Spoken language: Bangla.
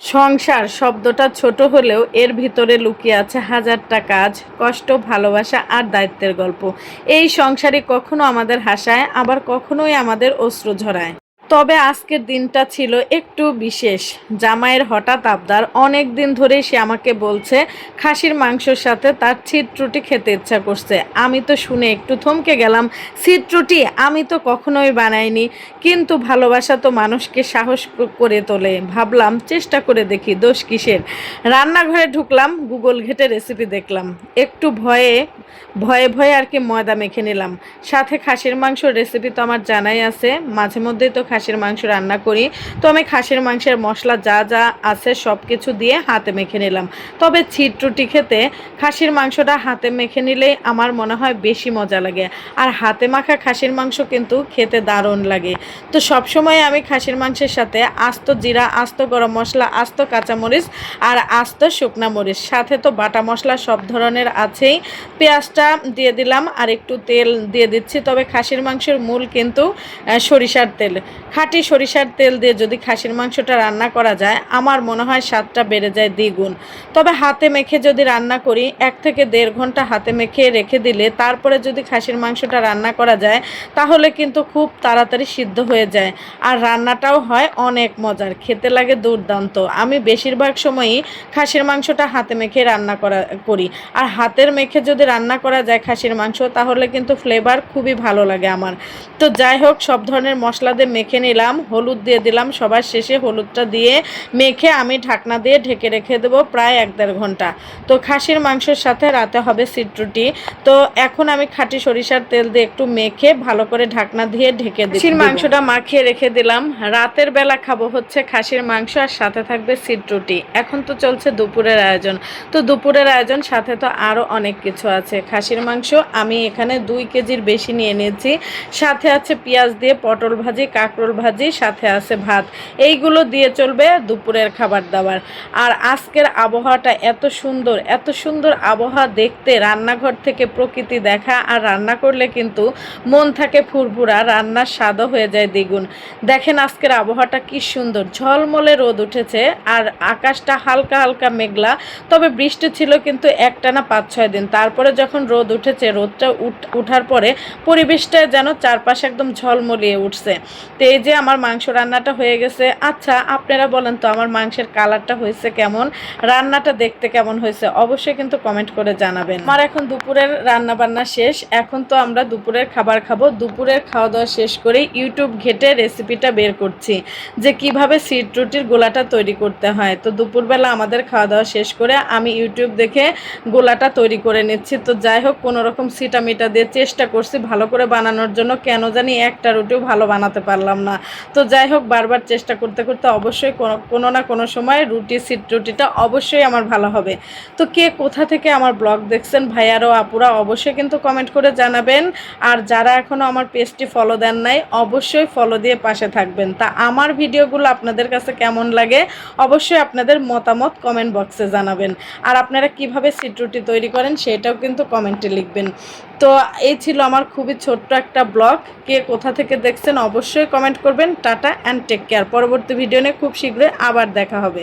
সংসার শব্দটা ছোট হলেও এর ভিতরে লুকিয়ে আছে হাজারটা কাজ, কষ্ট, ভালোবাসা আর দায়িত্বের গল্প। এই সংসারে কখনো আমাদের হাসায়, আবার কখনোই আমাদের অশ্রু ঝরায়। তবে আজকের দিনটা ছিল একটু বিশেষ। জামাইয়ের হঠাৎ আবদার। অনেক দিন ধরেই সে আমাকে বলছে, খাসির মাংসর সাথে তার ছিটরুটি খেতে ইচ্ছা করছে। আমি তো শুনে একটু থমকে গেলাম, ছিটরুটি আমি তো কখনোই বানাইনি। কিন্তু ভালোবাসা তো মানুষকে সাহস করে তোলে। ভাবলাম, চেষ্টা করে দেখি দোষ কিসের? রান্নাঘরে ঢুকলাম, গুগল ঘেটে রেসিপি দেখলাম। একটু ভয়ে ভয়ে ভয়ে আর কি ময়দা মেখে নিলাম। সাথে খাসির মাংসর রেসিপি তো আমার জানাই আছে। মাঝে মধ্যেই তো খাসির মাংস রান্না করি। তো আমি খাসির মাংসের মশলা যা যা আছে সব কিছু দিয়ে হাতে মেখে নিলাম। তবে ছিটরুটি খেতে খাসির মাংসটা হাতে মেখে নিলেই আমার মনে হয় বেশি মজা লাগে। আর হাতে মাখা খাসির মাংস কিন্তু খেতে দারুণ লাগে। তো সবসময় আমি খাসির মাংসের সাথে আস্ত জিরা, আস্ত গরম মশলা, আস্ত কাঁচামরিচ আর আস্ত শুকনা মরিচ, সাথে তো বাটা মশলা সব ধরনের আছেই। পেঁয়াজটা দিয়ে দিলাম আর একটু তেল দিয়ে দিচ্ছি। তবে খাসির মাংসের মূল কিন্তু সরিষার তেল। খাঁটি সরিষার তেল দিয়ে যদি খাসির মাংসটা রান্না করা যায়, আমার মনে হয় স্বাদটা বেড়ে যায় দ্বিগুণ। তবে হাতে মেখে যদি রান্না করি, এক থেকে দেড় ঘণ্টা হাতে মেখে রেখে দিলে তারপরে যদি খাসির মাংসটা রান্না করা যায়, তাহলে কিন্তু খুব তাড়াতাড়ি সিদ্ধ হয়ে যায়। আর রান্নাটাও হয় অনেক মজার, খেতে লাগে দুর্দান্ত। আমি বেশিরভাগ সময়ই খাসির মাংসটা হাতে মেখে রান্না করা, করি। আর হাতের মেখে যদি রান্না করা যায় খাসির মাংস, তাহলে কিন্তু ফ্লেভার খুবই ভালো লাগে আমার। তো যাই হোক, সব ধরনের মশলা দিয়ে মেখে নিলাম হলুদ দিয়ে দিলাম সবার শেষে হলুদটা দিয়ে মেখে আমি ঢাকনা দিয়ে ঢেকে রেখে দেবো প্রায় এক দেড় ঘণ্টা। তো খাসির মাংসের সাথে রাতে হবে সিটরুটি। তো এখন আমি খাঁটি সরিষার তেল দিয়ে একটু মেখে ভালো করে ঢাকনা দিয়ে ঢেকে দিই খাসির মাংসটা মাখিয়ে রেখে দিলাম। রাতের বেলা খাব হচ্ছে খাসির মাংস আর সাথে থাকবে সিটরুটি। এখন তো চলছে দুপুরের আয়োজন। তো দুপুরের আয়োজন সাথে তো আরও অনেক কিছু আছে। খাসির মাংস আমি এখানে দুই কেজির বেশি নিয়ে নিয়েছি। সাথে আছে পেঁয়াজ দিয়ে পটল ভাজি কাঁকরোল ভাজি সাথে আছে ভাত। এইগুলো দিয়ে চলবে দুপুরের খাবার দাবার। আর আজকের আবহাওয়াটা এত সুন্দর এত সুন্দর আবহাওয়া দেখতে, রান্নাঘর থেকে প্রকৃতি দেখা, আর রান্না করলে কিন্তু মন থাকে ফুরফুরা, রান্নার স্বাদও হয়ে যায় দ্বিগুণ। দেখেন আজকের আবহাওয়াটা কি সুন্দর, ঝলমলে রোদ উঠেছে, আর আকাশটা হালকা হালকা মেঘলা, তবে বৃষ্টি ছিল কিন্তু একটানা পাঁচ ছয় দিন। তারপরে যখন রোদ উঠেছে, রোদটা উঠ- উঠার পরে পরিবেশটা যেন চারপাশে একদম ঝলমলিয়ে উঠছে। তো এই যে আমার মাংস রান্নাটা হয়ে গেছে। আচ্ছা আপনারা বলেন তো আমার মাংসের কালারটা হয়েছে কেমন? রান্নাটা দেখতে কেমন হয়েছে? অবশ্যই কিন্তু কমেন্ট করে জানাবেন। আমার এখন দুপুরের রান্না বান্না শেষ। এখন তো আমরা দুপুরের খাবার খাব। দুপুরের খাওয়া দাওয়া শেষ করে ইউটিউব ঘেটে রেসিপিটা বের করছি যে কীভাবে সিট রুটির গোলাটা তৈরি করতে হয়। তো দুপুরবেলা আমাদের খাওয়া দাওয়া শেষ করে আমি ইউটিউব দেখে গোলাটা তৈরি করে নিচ্ছি। তো যাই হোক, কোনো রকম সিটা মিটা দিয়ে চেষ্টা করছি ভালো করে বানানোর জন্য। কেন জানি একটা রুটিও ভালো বানাতে পারলাম না। তো যাই হোক, বারবার চেষ্টা করতে করতে অবশ্যই কোনো না কোনো সময় রুটি, সিট রুটিটা অবশ্যই আমার ভালো হবে। তো কে কোথা থেকে আমার ব্লগ দেখছেন, ভাইয়ারা ও আপুরা, অবশ্যই কিন্তু কমেন্ট করে জানাবেন। আর যারা এখনও আমার পেজটি ফলো দেন নাই, অবশ্যই ফলো দিয়ে পাশে থাকবেন। তা আমার ভিডিওগুলো আপনাদের কাছে কেমন লাগে, অবশ্যই আপনাদের মতামত কমেন্ট বক্সে জানাবেন। আর আপনারা কীভাবে সিট রুটি তৈরি করেন, সেটাও কিন্তু কমেন্টে লিখবেন। তো এই ছিল আমার খুবই ছোট্ট একটা ব্লগ। কে কোথা থেকে দেখছেন অবশ্যই কমেন্ট করবেন। Tata and take care. পরবর্তী ভিডিও নিয়ে খুব শীঘ্রই আবার দেখা হবে।